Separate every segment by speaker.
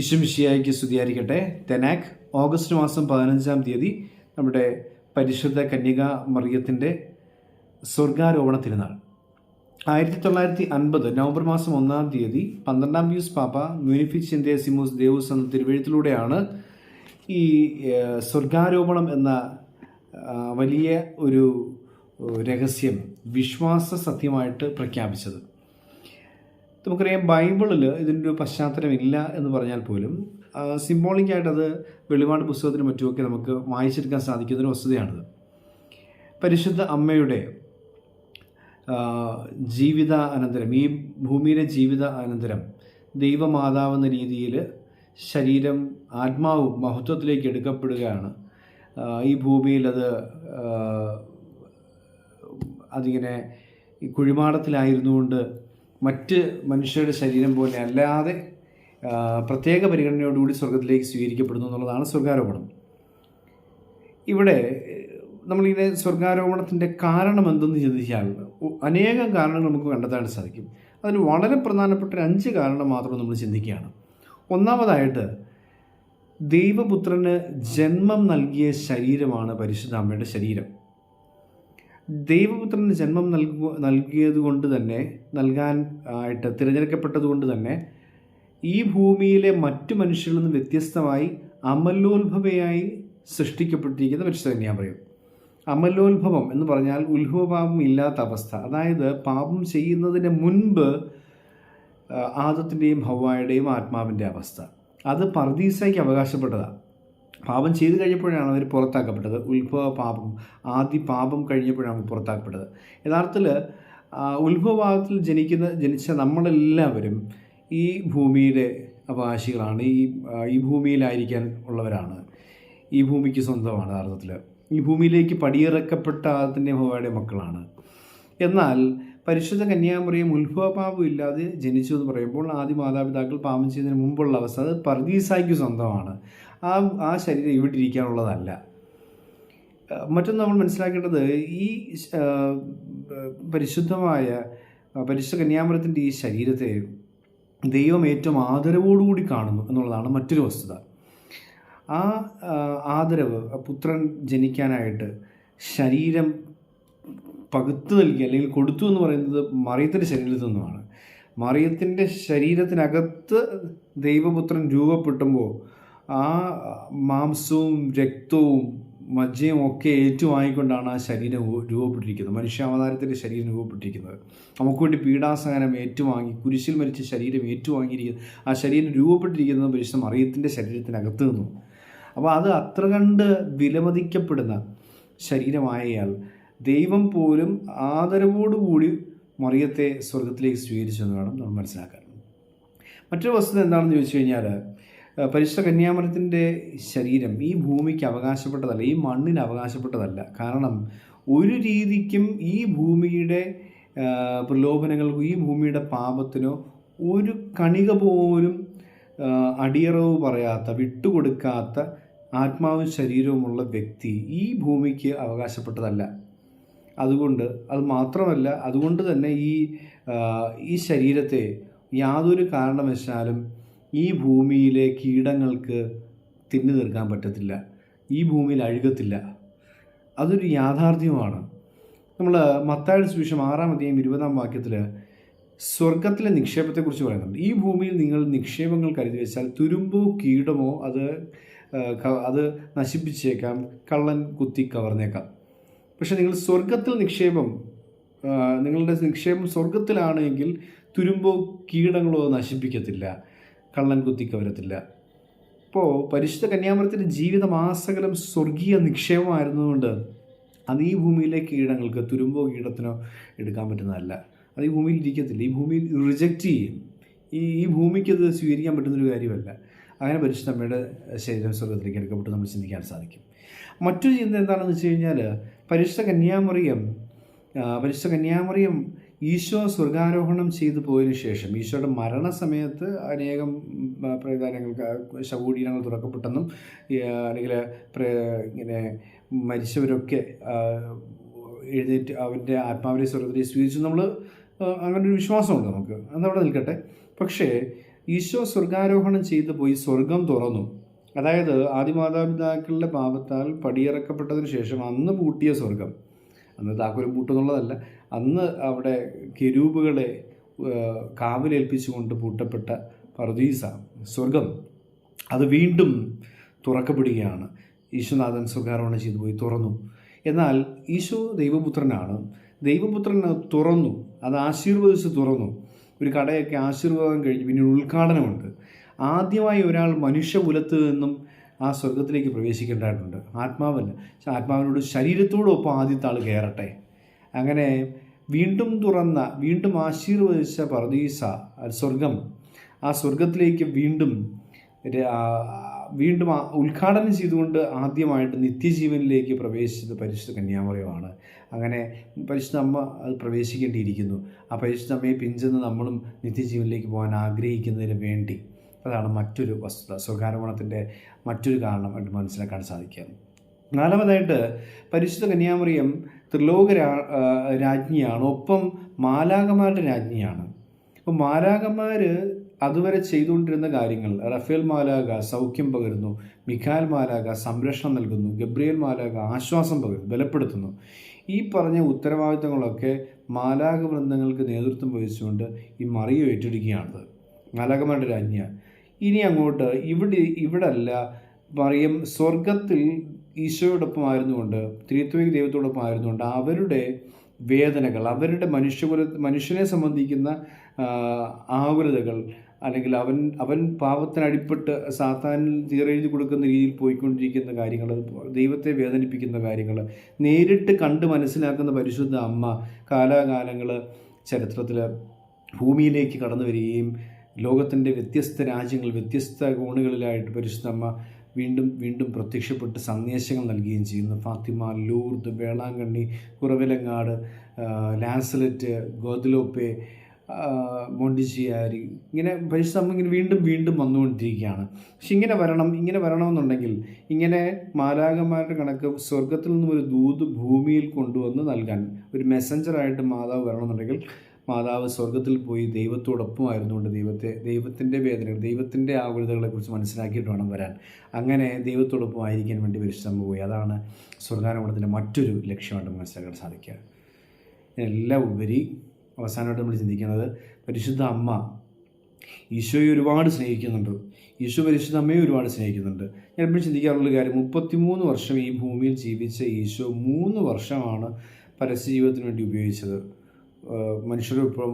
Speaker 1: ഈശ്വമിഷിയായിക്ക് സ്തുതിയായിരിക്കട്ടെ തെനാക് ഓഗസ്റ്റ് മാസം പതിനഞ്ചാം തീയതി നമ്മുടെ പരിശുദ്ധ കന്യക മറിയത്തിന്റെ സ്വർഗാരോപണ തിരുനാൾ. ആയിരത്തി തൊള്ളായിരത്തി അൻപത് നവംബർ മാസം ഒന്നാം തീയതി പന്ത്രണ്ടാം യൂസ് പാപ്പ മ്യൂണിഫിക് സിമൂസ് ദേവൂസ് എന്ന തിരുവഴുത്തിലൂടെയാണ് ഈ സ്വർഗാരോപണം എന്ന വലിയ ഒരു രഹസ്യം വിശ്വാസ സത്യമായിട്ട് പ്രഖ്യാപിച്ചത്. നമുക്കറിയാം ബൈബിളിൽ ഇതിന്റെ ഒരു പശ്ചാത്തലമില്ല എന്ന് പറഞ്ഞാൽ പോലും സിംബോളിക്കായിട്ടത് വെളിപാട് പുസ്തകത്തിനും മറ്റുമൊക്കെ നമുക്ക് വായിച്ചെടുക്കാൻ സാധിക്കുന്ന ഒരു വസ്തുതയാണിത്. പരിശുദ്ധ അമ്മയുടെ ജീവിത അനന്തരം ഈ ഭൂമിയിലെ ജീവിത അനന്തരം ദൈവമാതാവ് എന്ന രീതിയിൽ ശരീരം ആത്മാവും മഹത്വത്തിലേക്ക് എടുക്കപ്പെടുകയാണ്. ഈ ഭൂമിയിൽ അത് അതിങ്ങനെ കുഴിമാടത്തിലായിരുന്നുകൊണ്ട് മറ്റ് മനുഷ്യരുടെ ശരീരം പോലെ അല്ലാതെ പ്രത്യേക പരിഗണനയോടുകൂടി സ്വർഗത്തിലേക്ക് സ്വീകരിക്കപ്പെടുന്നു എന്നുള്ളതാണ് സ്വർഗാരോപണം. ഇവിടെ നമ്മളിങ്ങനെ സ്വർഗാരോപണത്തിന്റെ കാരണം എന്തെന്ന് ചിന്തിച്ചാൽ അനേകം കാരണങ്ങൾ നമുക്ക് കണ്ടെത്താൻ സാധിക്കും. അതിന് വളരെ പ്രധാനപ്പെട്ട ഒരു അഞ്ച് കാരണം മാത്രം നമ്മൾ ചിന്തിക്കുകയാണ്. ഒന്നാമതായിട്ട് ദൈവപുത്രന് ജന്മം നൽകിയ ശരീരമാണ് പരിശുദ്ധ അമ്മയുടെ ശരീരം. ദൈവപുത്രന് ജന്മം നൽകുക നൽകിയത് കൊണ്ട് തന്നെ നൽകാൻ ആയിട്ട് തിരഞ്ഞെടുക്കപ്പെട്ടത് കൊണ്ട് തന്നെ ഈ ഭൂമിയിലെ മറ്റു മനുഷ്യരിൽ നിന്ന് വ്യത്യസ്തമായി അമലോത്ഭവയായി സൃഷ്ടിക്കപ്പെട്ടിരിക്കുന്ന പരിശോധന ഞാൻ പറയും അമലോത്ഭവം എന്ന് പറഞ്ഞാൽ ഉത്ഭവപാപം ഇല്ലാത്ത അവസ്ഥ. അതായത് പാപം ചെയ്യുന്നതിന് മുൻപ് ആദത്തിന്റെയും ഹവായുടെയും ആത്മാവിന്റെ അവസ്ഥ. അത് പർദീസയ്ക്ക് അവകാശപ്പെട്ടതാണ് പാപം ചെയ്തു കഴിഞ്ഞപ്പോഴാണ് അവർ പുറത്താക്കപ്പെട്ടത്. ഉത്ഭവ പാപം. ആദ്യ പാപം കഴിഞ്ഞപ്പോഴാണ് പുറത്താക്കപ്പെട്ടത്. യഥാർത്ഥത്തിൽ ഉത്ഭവഭാവത്തിൽ ജനിക്കുന്ന ജനിച്ച നമ്മളെല്ലാവരും ഈ ഭൂമിയുടെ അവകാശികളാണ് ഈ ഈ ഭൂമിയിലായിരിക്കാൻ ഉള്ളവരാണ്. ഈ ഭൂമിക്ക് സ്വന്തമാണ് യഥാർത്ഥത്തിൽ. ഈ ഭൂമിയിലേക്ക് പടിയിറക്കപ്പെട്ട ആദത്തിന്റെ ഹോവയുടെ മക്കളാണ്. എന്നാൽ പരിശുദ്ധ കന്യാമറിയം ഉത്ഭവപാപം ഇല്ലാതെ ജനിച്ചു എന്ന് പറയുമ്പോൾ ആദ്യ മാതാപിതാക്കൾ പാപം ചെയ്യുന്നതിന് മുമ്പുള്ള അവസ്ഥ അത് പർദീസായ്ക്ക് സ്വന്തമാണ്. ആ ആ ശരീരം ഇവിടെ ഇരിക്കാനുള്ളതല്ല. മറ്റൊന്ന് നമ്മൾ മനസ്സിലാക്കേണ്ടത് ഈ പരിശുദ്ധമായ പരിശുദ്ധ കന്യാമരത്തിന്റെ ഈ ശരീരത്തെ ദൈവം ഏറ്റവും ആദരവോടുകൂടി കാണുന്നു എന്നുള്ളതാണ് മറ്റൊരു വസ്തുത. ആ ആദരവ് പുത്രൻ ജനിക്കാനായിട്ട് ശരീരം പകുത്തു നൽകി അല്ലെങ്കിൽ കൊടുത്തു എന്ന് പറയുന്നത് മറിയത്തിന്റെ ശരീരത്തിൽ നിന്നുമാണ്. മറിയത്തിന്റെ ശരീരത്തിനകത്ത് ദൈവപുത്രൻ രൂപപ്പെട്ടുമ്പോൾ ആ മാംസവും രക്തവും മജ്ജയും ഒക്കെ ഏറ്റുവാങ്ങിക്കൊണ്ടാണ് ആ ശരീരം രൂപപ്പെട്ടിരിക്കുന്നത്. മനുഷ്യാവതാരത്തിന്റെ ശരീരം രൂപപ്പെട്ടിരിക്കുന്നത്. നമുക്ക് വേണ്ടി പീഡാസഹനം ഏറ്റുവാങ്ങി കുരിശിൽ മരിച്ച ശരീരം ഏറ്റുവാങ്ങിയിരിക്കുന്നത് ആ ശരീരം രൂപപ്പെട്ടിരിക്കുന്നത് പരിശുദ്ധ മറിയത്തിന്റെ ശരീരത്തിനകത്ത് നിന്നു. അപ്പോൾ അത് അത്ര കണ്ട് വിലമതിക്കപ്പെടുന്ന ശരീരമായയാൽ ദൈവം പോലും ആദരവോടുകൂടി മറിയത്തെ സ്വർഗത്തിലേക്ക് സ്വീകരിച്ചു എന്ന് വേണം നമ്മൾ മനസ്സിലാക്കാൻ. മറ്റൊരു വസ്തുത എന്താണെന്ന് ചോദിച്ചു കഴിഞ്ഞാൽ പരിശുദ്ധ കന്യാമരത്തിന്റെ ശരീരം ഈ ഭൂമിക്ക് അവകാശപ്പെട്ടതല്ല ഈ മണ്ണിന് അവകാശപ്പെട്ടതല്ല. കാരണം ഒരു രീതിക്കും ഈ ഭൂമിയുടെ പ്രലോഭനങ്ങൾക്കും ഈ ഭൂമിയുടെ പാപത്തിനോ ഒരു കണിക പോലും അടിയറവ് പറയാത്ത വിട്ടുകൊടുക്കാത്ത ആത്മാവും ശരീരവുമുള്ള വ്യക്തി ഈ ഭൂമിക്ക് അവകാശപ്പെട്ടതല്ല. അതുകൊണ്ട് അത് മാത്രമല്ല അതുകൊണ്ട് തന്നെ ഈ ഈ ശരീരത്തെ യാതൊരു കാരണവശാലും ഈ ഭൂമിയിലെ കീടങ്ങൾക്ക് തിന്നു തീർക്കാൻ പറ്റത്തില്ല. ഈ ഭൂമിയിൽ അഴുകത്തില്ല. അതൊരു യാഥാർത്ഥ്യമാണ്. നമ്മൾ മത്തായുടെ സുവിശേഷം ആറാം അധ്യായം ഇരുപതാം വാക്യത്തിൽ സ്വർഗത്തിലെ നിക്ഷേപത്തെക്കുറിച്ച് പറയുന്നുണ്ട്. ഈ ഭൂമിയിൽ നിങ്ങൾ നിക്ഷേപങ്ങൾ കരുതി വെച്ചാൽ തുരുമ്പോ കീടമോ അത് അത് നശിപ്പിച്ചേക്കാം കള്ളൻ കുത്തി കവർന്നേക്കാം. പക്ഷേ നിങ്ങൾ സ്വർഗത്തിൽ നിക്ഷേപം നിങ്ങളുടെ നിക്ഷേപം സ്വർഗത്തിലാണ് എങ്കിൽ തുരുമ്പോ കീടങ്ങളോ നശിപ്പിക്കത്തില്ല. കള്ളൻ കുത്തിക്ക് വരത്തില്ല. ഇപ്പോൾ പരിശുദ്ധ കന്യാമരത്തിന്റെ ജീവിതം ആസകലം സ്വർഗീയ നിക്ഷേപമായിരുന്നതുകൊണ്ട് അത് ഈ ഭൂമിയിലെ കീടങ്ങൾക്ക് തുരുമ്പോ കീടത്തിനോ എടുക്കാൻ പറ്റുന്നതല്ല. അത് ഈ ഭൂമിയിൽ ഇരിക്കത്തില്ല. ഈ ഭൂമിയിൽ റിജക്റ്റ് ചെയ്യും. ഈ ഈ ഭൂമിക്ക് അത് സ്വീകരിക്കാൻ പറ്റുന്നൊരു കാര്യമല്ല. അങ്ങനെ പരിശുദ്ധ അമ്മയുടെ ശരീരം സ്വർഗത്തിലേക്ക് എടുക്കപ്പെട്ട് നമ്മൾ ചിന്തിക്കാൻ സാധിക്കും. മറ്റൊരു ചിന്ത എന്താണെന്ന് വെച്ച് കഴിഞ്ഞാൽ പരിശുദ്ധ കന്യാമറിയം പരിശുദ്ധ കന്യാമറിയം ഈശോ സ്വർഗാരോഹണം ചെയ്തു പോയതിനു ശേഷം ഈശോയുടെ മരണസമയത്ത് അനേകം പ്രേതാനങ്ങൾക്ക് ശവകൂടീനങ്ങൾ തുറക്കപ്പെട്ടെന്നും അല്ലെങ്കിൽ ഇങ്ങനെ മരിച്ചവരൊക്കെ എഴുന്നേറ്റ് അവന്റെ ആത്മാവിനെ സ്വർഗത്തിലേക്ക് സ്വീകരിച്ചു. നമ്മൾ അങ്ങനെ ഒരു വിശ്വാസമുണ്ട് നമുക്ക്. അതവിടെ നിൽക്കട്ടെ. പക്ഷേ ഈശോ സ്വർഗാരോഹണം ചെയ്തു പോയി സ്വർഗം തുറന്നു. അതായത് ആദിമാതാപിതാക്കളുടെ പാപത്താൽ പടിയിറക്കപ്പെട്ടതിന് ശേഷം അന്ന് പൂട്ടിയ സ്വർഗം. അന്ന് താക്കോലും പൂട്ടുന്നുള്ളതല്ല. അന്ന് അവിടെ കെരൂബുകളെ കാവലേൽപ്പിച്ചുകൊണ്ട് പൂട്ടപ്പെട്ട പർദീസ സ്വർഗം അത് വീണ്ടും തുറക്കപ്പെടുകയാണ്. ഈശോനാഥൻ സ്വർഗാരോഹണം ചെയ്തു പോയി തുറന്നു. എന്നാൽ ഈശോ ദൈവപുത്രനാണ്. ദൈവപുത്രൻ തുറന്നു. അത് ആശീർവദിച്ച് തുറന്നു. ഒരു കടയൊക്കെ ആശീർവാദം കഴിഞ്ഞ് പിന്നെ ഉദ്ഘാടനമുണ്ട്. ആദ്യമായി ഒരാൾ മനുഷ്യകുലത്ത് നിന്നും ആ സ്വർഗത്തിലേക്ക് പ്രവേശിക്കേണ്ടതായിട്ടുണ്ട്. ആത്മാവിന് ആത്മാവിനോട് ശരീരത്തോടൊപ്പം ആദ്യത്തെ ആൾ കയറട്ടെ. അങ്ങനെ വീണ്ടും തുറന്ന വീണ്ടും ആശീർവദിച്ച പറദീസ സ്വർഗം ആ സ്വർഗത്തിലേക്ക് വീണ്ടും വീണ്ടും ഉദ്ഘാടനം ചെയ്തുകൊണ്ട് ആദ്യമായിട്ട് നിത്യജീവനിലേക്ക് പ്രവേശിച്ചത് പരിശുദ്ധ കന്യാമറിയമാണ് അങ്ങനെ പരിശുദ്ധ അമ്മ അത് പ്രവേശിക്കേണ്ടിയിരിക്കുന്നു. ആ പരിശുദ്ധ അമ്മയെ പിഞ്ചെന്ന് നമ്മളും നിത്യജീവനിലേക്ക് പോകാൻ ആഗ്രഹിക്കുന്നതിന് വേണ്ടി. അതാണ് മറ്റൊരു വസ്തുത. സ്വർഗാരോപണത്തിന്റെ മറ്റൊരു കാരണം ആയിട്ട് മനസ്സിലാക്കാൻ സാധിക്കുക. നാലാമതായിട്ട് പരിശുദ്ധ കന്യാമറിയം ത്രിലോക രാജ്ഞിയാണ്. ഒപ്പം മാലാകമാരുടെ രാജ്ഞിയാണ്. അപ്പോൾ മാലാകമാർ അതുവരെ ചെയ്തുകൊണ്ടിരുന്ന കാര്യങ്ങൾ റഫേൽ മാലാക സൗഖ്യം പകരുന്നു മിഖാൽ മാലാക സംരക്ഷണം നൽകുന്നു ഗബ്രിയേൽ മാലാക ആശ്വാസം പകരുന്നു ബലപ്പെടുത്തുന്നു. ഈ പറഞ്ഞ ഉത്തരവാദിത്തങ്ങളൊക്കെ മാലാക വൃന്ദങ്ങൾക്ക് നേതൃത്വം വഹിച്ചുകൊണ്ട് ഈ മറിയ ഏറ്റെടുക്കുകയാണത്. മാലാകമാരുടെ രാജ്ഞ ഇനി അങ്ങോട്ട് ഇവിടെ ഇവിടെ അല്ല പറയും സ്വർഗത്തിൽ ഈശോയോടൊപ്പം ആയിരുന്നുകൊണ്ട് തിരുത്തുവിക ദൈവത്തോടൊപ്പം ആയിരുന്നുകൊണ്ട് അവരുടെ വേദനകൾ അവരുടെ മനുഷ്യകുല മനുഷ്യനെ സംബന്ധിക്കുന്ന ആകുലതകൾ അല്ലെങ്കിൽ അവൻ അവൻ പാപത്തിനടിപ്പെട്ട് സാത്താനിൽ തീറെഴുതി കൊടുക്കുന്ന രീതിയിൽ പോയിക്കൊണ്ടിരിക്കുന്ന കാര്യങ്ങൾ ദൈവത്തെ വേദനിപ്പിക്കുന്ന കാര്യങ്ങൾ നേരിട്ട് കണ്ട് മനസ്സിലാക്കുന്ന പരിശുദ്ധ അമ്മ കാലാകാലങ്ങൾ ചരിത്രത്തിൽ ഭൂമിയിലേക്ക് കടന്നു വരികയും ലോകത്തിന്റെ വ്യത്യസ്ത രാജ്യങ്ങൾ വ്യത്യസ്ത കോണുകളിലായിട്ട് പരിശുദ്ധമ്മ വീണ്ടും വീണ്ടും പ്രത്യക്ഷപ്പെട്ട് സന്ദേശങ്ങൾ നൽകുകയും ചെയ്യുന്നു. Fatima Lourdes Velankanni Kuravilangad La Salette Guadalupe Montichiari ഇങ്ങനെ പരിശുദ്ധമ്മ ഇങ്ങനെ വീണ്ടും വീണ്ടും വന്നുകൊണ്ടിരിക്കുകയാണ്. പക്ഷെ ഇങ്ങനെ വരണം ഇങ്ങനെ വരണമെന്നുണ്ടെങ്കിൽ ഇങ്ങനെ മാലാകന്മാരുടെ കണക്ക് സ്വർഗത്തിൽ നിന്നും ഒരു ദൂത് ഭൂമിയിൽ കൊണ്ടുവന്ന് നൽകാൻ ഒരു മെസ്സഞ്ചറായിട്ട് മാതാവ് വരണമെന്നുണ്ടെങ്കിൽ മാതാവ് സ്വർഗത്തിൽ പോയി ദൈവത്തോടൊപ്പം ആയിരുന്നുകൊണ്ട് ദൈവത്തെ ദൈവത്തിന്റെ വേദനകൾ ദൈവത്തിന്റെ ആകുലതകളെക്കുറിച്ച് മനസ്സിലാക്കിയിട്ട് വേണം വരാൻ. അങ്ങനെ ദൈവത്തോടൊപ്പം ആയിരിക്കാൻ വേണ്ടി വിശ്രമം പോയി. അതാണ് സ്വർഗാരോപണത്തിന്റെ മറ്റൊരു ലക്ഷ്യമായിട്ട് മനസ്സിലാക്കാൻ സാധിക്കുക. എല്ലാം ഉപരി അവസാനമായിട്ട് നമ്മൾ ചിന്തിക്കുന്നത് പരിശുദ്ധ അമ്മ ഈശോയെ ഒരുപാട് സ്നേഹിക്കുന്നുണ്ട്. ഈശോ പരിശുദ്ധ അമ്മയെ ഒരുപാട് സ്നേഹിക്കുന്നുണ്ട്. ഞാൻ എപ്പോഴും ചിന്തിക്കാറുള്ള കാര്യം മുപ്പത്തിമൂന്ന് വർഷം ഈ ഭൂമിയിൽ ജീവിച്ച ഈശോ മൂന്ന് വർഷമാണ് പരസ്യ ജീവിതത്തിന് വേണ്ടി ഉപയോഗിച്ചത്.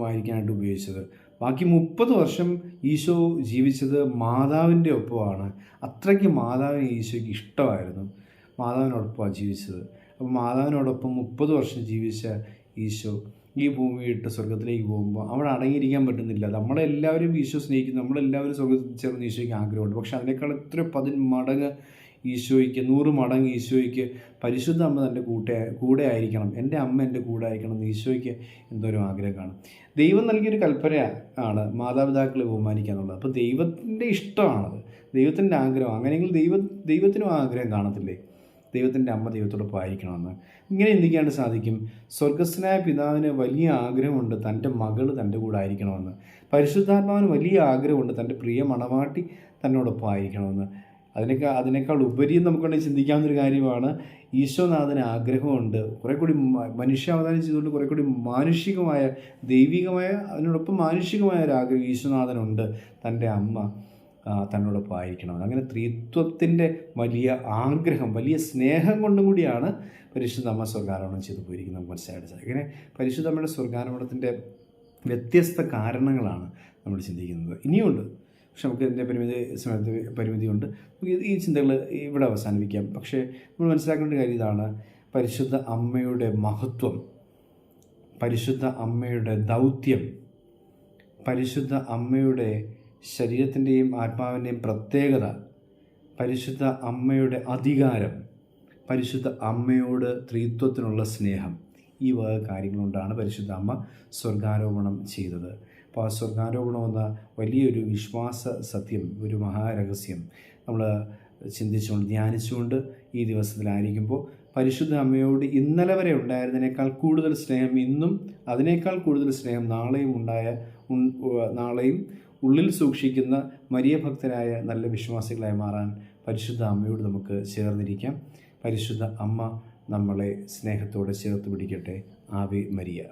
Speaker 1: ആയിരിക്കാനായിട്ട് ഉപയോഗിച്ചത്. ബാക്കി മുപ്പത് വർഷം ഈശോ ജീവിച്ചത് മാതാവിന്റെ ഒപ്പമാണ്. അത്രയ്ക്ക് മാതാവിന് ഈശോയ്ക്ക് ഇഷ്ടമായിരുന്നു. മാതാവിനോടൊപ്പമാണ് ജീവിച്ചത്. അപ്പോൾ മാതാവിനോടൊപ്പം മുപ്പത് വർഷം ജീവിച്ച ഈശോ ഈ ഭൂമി ഇട്ട് സ്വർഗത്തിലേക്ക് പോകുമ്പോൾ അവിടെ അടങ്ങിയിരിക്കാൻ പറ്റുന്നില്ല. നമ്മളെല്ലാവരും ഈശോ സ്നേഹിക്കുന്നു. നമ്മളെല്ലാവരും സ്വർഗത്തിൽ ചേർന്ന് ഈശോയ്ക്ക് ആഗ്രഹമുണ്ട്. പക്ഷെ അതിനേക്കാൾ എത്ര പതിന് മടങ്ങ് ഈശോയ്ക്ക് നൂറ് മടങ്ങ് ഈശോയ്ക്ക് പരിശുദ്ധ അമ്മ തന്റെ കൂടെ കൂടെ ആയിരിക്കണം. എന്റെ അമ്മ എന്റെ കൂടെ ആയിരിക്കണം എന്ന് ഈശോയ്ക്ക് എന്തോരം ആഗ്രഹം കാണും ദൈവം നൽകിയൊരു കൽപ്പന ആണ് മാതാപിതാക്കളെ ബഹുമാനിക്കുക എന്നുള്ളത് അപ്പോൾ ദൈവത്തിന്റെ ഇഷ്ടമാണത്. ദൈവത്തിന്റെ ആഗ്രഹം. അങ്ങനെയെങ്കിൽ ദൈവ ദൈവത്തിനും ആഗ്രഹം കാണത്തില്ലേ? ദൈവത്തിന്റെ അമ്മ ദൈവത്തോടൊപ്പം ആയിരിക്കണമെന്ന്. ഇങ്ങനെ എന്തിക്കാണ്ട് സാധിക്കും? സ്വർഗസ്നായ പിതാവിന് വലിയ ആഗ്രഹമുണ്ട് തന്റെ മകൾ തന്റെ കൂടെ ആയിരിക്കണമെന്ന്. പരിശുദ്ധാത്മാവിന് വലിയ ആഗ്രഹമുണ്ട് തന്റെ പ്രിയ മണവാട്ടി തന്നോടൊപ്പം ആയിരിക്കണമെന്ന്. അതിനേക്കാൾ അതിനേക്കാൾ ഉപരിയും നമുക്കുണ്ടെങ്കിൽ ചിന്തിക്കാവുന്നൊരു കാര്യമാണ്. ഈശോനാഥന് ആഗ്രഹമുണ്ട്. കുറെ കൂടി മനുഷ്യാവതാരം ചെയ്തുകൊണ്ട് കുറെ കൂടി മാനുഷികമായ ദൈവികമായ അതിനോടൊപ്പം മാനുഷികമായ ഒരു ആഗ്രഹം ഈശോനാഥനുണ്ട് തന്റെ അമ്മ തന്നോടൊപ്പം ആയിരിക്കണം അങ്ങനെ ത്രിത്വത്തിന്റെ വലിയ ആഗ്രഹം വലിയ സ്നേഹം കൊണ്ടും കൂടിയാണ് പരിശുദ്ധ അമ്മ സ്വർഗാരോഹണം ചെയ്തു പോയിരിക്കുന്നത്. നമുക്ക് മനസ്സിലായിട്ട് പരിശുദ്ധ അമ്മയുടെ സ്വർഗാരോഹണത്തിന്റെ വ്യത്യസ്ത കാരണങ്ങളാണ് നമ്മൾ ചിന്തിക്കുന്നത്. ഇനിയുണ്ട്. പക്ഷെ നമുക്ക് ഇതിന്റെ പരിമിതി സമയത്ത് പരിമിതിയുണ്ട്. നമുക്ക് ഈ ചിന്തകൾ ഇവിടെ അവസാനിപ്പിക്കാം. പക്ഷേ നമ്മൾ മനസ്സിലാക്കേണ്ട കാര്യം ഇതാണ്. പരിശുദ്ധ അമ്മയുടെ മഹത്വം പരിശുദ്ധ അമ്മയുടെ ദൗത്യം പരിശുദ്ധ അമ്മയുടെ ശരീരത്തിന്റെയും ആത്മാവിന്റെയും പ്രത്യേകത പരിശുദ്ധ അമ്മയുടെ അധികാരം പരിശുദ്ധ അമ്മയോട് ത്രിത്വത്തിനുള്ള സ്നേഹം ഈ വക കാര്യങ്ങളുകൊണ്ടാണ് പരിശുദ്ധ അമ്മ സ്വർഗാരോപണം ചെയ്തത്. അപ്പോൾ സ്വർഗാരോപണം എന്ന വലിയൊരു വിശ്വാസ സത്യം ഒരു മഹാരഹസ്യം നമ്മൾ ചിന്തിച്ചുകൊണ്ട് ധ്യാനിച്ചുകൊണ്ട് ഈ ദിവസത്തിലായിരിക്കുമ്പോൾ പരിശുദ്ധ അമ്മയോട് ഇന്നലെ വരെ ഉണ്ടായിരുന്നതിനേക്കാൾ കൂടുതൽ സ്നേഹം ഇന്നും അതിനേക്കാൾ കൂടുതൽ സ്നേഹം നാളെയും ഉണ്ടായ നാളെയും ഉള്ളിൽ സൂക്ഷിക്കുന്ന മരിയ ഭക്തരായ നല്ല വിശ്വാസികളായി മാറാൻ പരിശുദ്ധ അമ്മയോട് നമുക്ക് ചേർന്നിരിക്കാം. പരിശുദ്ധ അമ്മ നമ്മളെ സ്നേഹത്തോടെ ചേർത്ത് പിടിക്കട്ടെ. ആവി മരിയ.